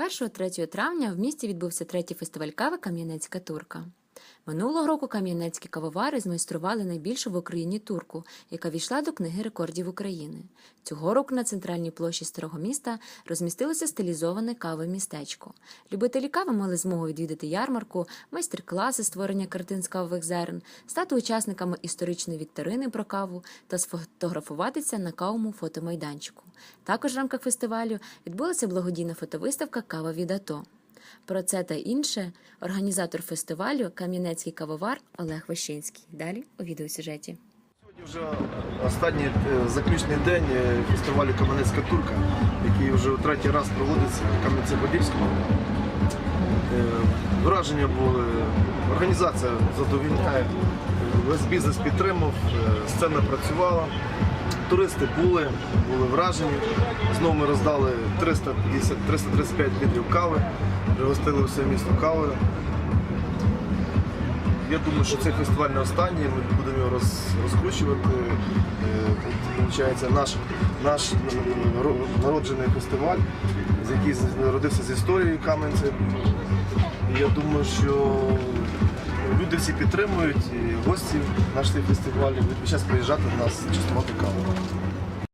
1-3 травня в місті відбувся третій фестиваль кави Кам'янецька турка. Минулого року кам'янецькі кавовари змайстрували найбільшу в Україні турку, яка війшла до книги рекордів України. Цього року на центральній площі старого міста розмістилося стилізоване каве містечко. Любителі кави мали змогу відвідати ярмарку, майстер-класи створення картин з кавових зерен, стати учасниками історичної вікторини про каву та сфотографуватися на кавому фотомайданчику. Також в рамках фестивалю відбулася благодійна фотовиставка Кава від АТО. Про це та інше організатор фестивалю Кам'янецький кавовар Олег Ващинський. Далі у відеосюжеті. Сьогодні вже останній е, заключний день е, фестивалю Кам'янецька турка, який вже третій раз проводиться в Кам'янці-Подільському. Е, Враження були, організація задовільняє, весь бізнес підтримав, е, сцена працювала, туристи були, були вражені. Знову ми роздали 350 335 літрів кави, пригостили все місто кавою. Я думаю, що цей фестиваль не останній, ми будемо його роз, розкручувати. Е, Тут, виходить, наш, наш е, народжений фестиваль, який народився з історією Кам'янця. Я думаю, що люди всі підтримують, і гості наш цей фестиваль будуть час приїжджати до нас частувати каву.